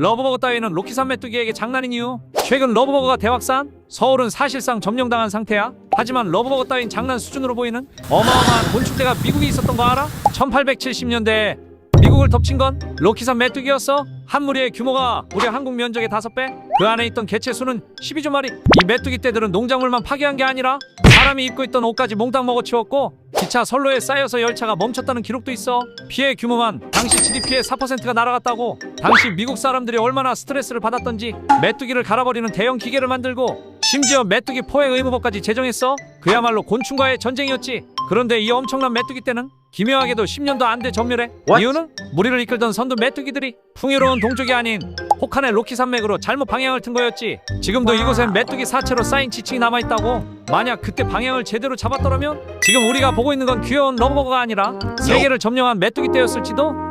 러브버거 따위는 로키산 메뚜기에게 장난인 이유 최근 러브버거가 대확산 서울은 사실상 점령당한 상태야. 하지만 러브버거 따윈 장난 수준으로 보이는 어마어마한 곤충대가 미국에 있었던 거 알아? 1870년대에 미국을 덮친 건 로키산 메뚜기였어. 한 무리의 규모가 우리 한국 면적의 다섯 배? 그 안에 있던 개체 수는 12조 마리. 이 메뚜기 떼들은 농작물만 파괴한 게 아니라 사람이 입고 있던 옷까지 몽땅 먹어 치웠고 기차 선로에 쌓여서 열차가 멈췄다는 기록도 있어. 피해 규모만 당시 GDP의 4%가 날아갔다고 당시 미국 사람들이 얼마나 스트레스를 받았던지 메뚜기를 갈아버리는 대형 기계를 만들고 심지어 메뚜기 포획 의무법까지 제정했어? 그야말로 곤충과의 전쟁이었지. 그런데 이 엄청난 메뚜기 떼는 기묘하게도 10년도 안 돼 전멸해. What? 이유는 무리를 이끌던 선두 메뚜기들이 풍요로운 동족이 아닌 혹한의 로키 산맥으로 잘못 방향을 튼 거였지. 지금도 이곳엔 메뚜기 사체로 쌓인 지층이 남아 있다고 만약 그때 방향을 제대로 잡았더라면 지금 우리가 보고 있는 건 귀여운 러버버거가 아니라 세계를 점령한 메뚜기 떼였을지도